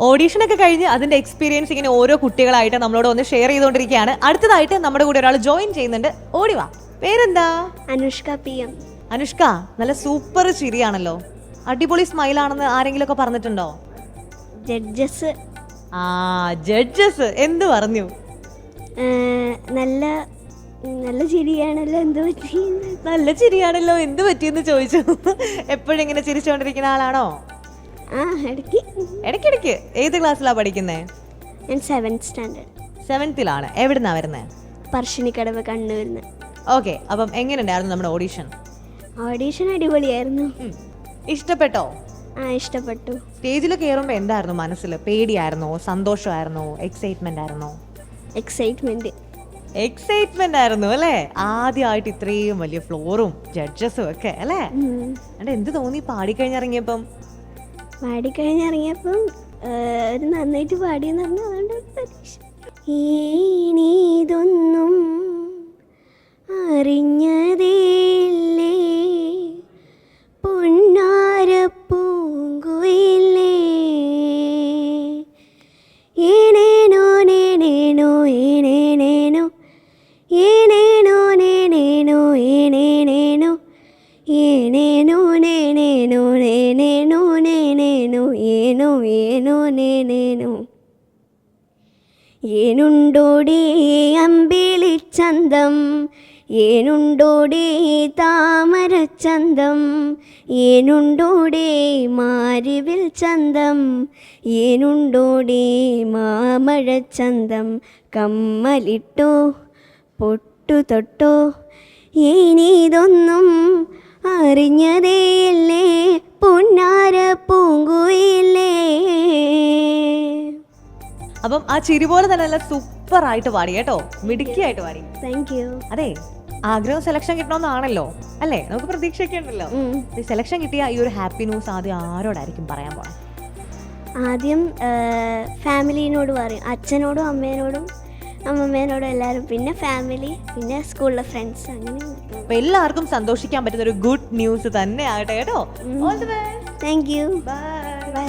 Audition ഒക്കെ കഴിഞ്ഞ് അതിന്റെ എക്സ്പീരിയൻസ് ഇങ്ങനെ ഓരോ കുട്ടികളായിട്ട് നമ്മളോട് ഒന്ന് ഷെയർ ചെയ്തുകൊണ്ടിരിക്കുകയാണ്. അടുത്തതായിട്ട് നമ്മുടെ കൂടെ ഒരാൾ ജോയിൻ ചെയ്യുന്നുണ്ട്. ഓടിവാ പേരെന്താ? അനുഷ്ക പി എം അനുഷ്ക നല്ല സൂപ്പർ ചിരിയാണല്ലോ. അടിപൊളി സ്മൈൽ ആണെന്ന് ആരെങ്കിലും ഒക്കെ പറഞ്ഞിട്ടുണ്ടോ? ജഡ്ജസ് ആ ജഡ്ജസ് എന്ത് പറഞ്ഞു? നല്ല നല്ല ചിരിയാണല്ലോ. എന്ത് പറ്റി? നല്ല ചിരിയാണല്ലോ. എന്ത് പറ്റിയെന്ന് ചോദിച്ചു. എപ്പോഴും ഇങ്ങനെ ചിരിച്ചുകൊണ്ടിരിക്കുന്ന ആളാണോ? ഇടയ്ക്കിടയ്ക്ക്. ഏത് ക്ലാസ്സിലാ പഠിക്കുന്നേ? ഞാൻ സെവൻത് സ്റ്റാൻഡേർഡ് സെവൻത്തിലാണ് എവിടുന്നാ വരുന്നത് പറശ്ശിനിക്കടവ് കണ്ണൂരിന്ന്. ഓക്കെ അപ്പം എങ്ങനെയുണ്ടായിരുന്നു നമ്മുടെ ഓഡീഷൻ? ഓഡീഷൻ അടിപൊളിയായിരുന്നു. ഇഷ്ടപ്പെട്ടോ? ആ ഇഷ്ടപ്പെട്ടു. സ്റ്റേജിൽ കയറുമ്പോൾ എന്തായിരുന്നു മനസ്സിൽ? പേടിയായിരുന്നോ? സന്തോഷമായിരുന്നോ? എക്സൈറ്റ്മെന്റ് ആയിരുന്നോ? എക്സൈറ്റ്മെന്റ് എക്സൈറ്റ്മെന്റ് ആയിരുന്നു അല്ലേ? ആദ്യമായിട്ട് ഇത്രയും വലിയ ഫ്ലോറും ജഡ്ജസും ഒക്കെ അല്ലേ? എന്ത് തോന്നി? പാടിക്കഴിഞ്ഞിറങ്ങിയപ്പം? പാടിക്കഴിഞ്ഞിറങ്ങിയപ്പം ഒരു നന്നായിട്ട് പാടിയെന്ന് പറഞ്ഞു അതുകൊണ്ട് പരീക്ഷ. ഇനിതൊന്നും നേനേനോ നേനേനോ ഏനോ ഏനോ നേനേനോ ഏനുണ്ടോടി അമ്പിളിച്ചന്തം ഏനുണ്ടോടി താമരച്ചന്തം ഏനുണ്ടോടി മാരിവിൽ ചന്തം ഏനുണ്ടോടി മാമഴച്ചന്തം കമ്മലിട്ടോ പൊട്ടു തൊട്ടോ ഇനിതൊന്നും അറിഞ്ഞതേയില്ലേ? അപ്പം ആ ചിരി പോലെ തന്നെ നല്ല സൂപ്പർ ആയിട്ട് പാടി കേട്ടോ? മിടുക്കിയായിട്ട് പാടി. താങ്ക് യു അതെ ആഗ്രഹം സെലക്ഷൻ കിട്ടണമെന്നാണല്ലോ അല്ലേ? നമുക്ക് പ്രതീക്ഷയൊക്കെ ഉണ്ടല്ലോ. സെലക്ഷൻ കിട്ടിയ ഈ ഒരു ഹാപ്പി ന്യൂസ് ആദ്യം ആരോടായിരിക്കും പറയാൻ പോണേ? ആദ്യം ഫാമിലിനോട് പറയും. അച്ഛനോടും അമ്മേനോടും അമ്മമ്മേനോടും എല്ലാവരും പിന്നെ ഫാമിലി പിന്നെ സ്കൂളിലെ ഫ്രണ്ട്സ് അങ്ങനെ അപ്പൊ എല്ലാവർക്കും സന്തോഷിക്കാൻ പറ്റുന്ന ഒരു ഗുഡ് ന്യൂസ് തന്നെ ആകട്ടെ കേട്ടോ താങ്ക് യു ബൈ ബൈ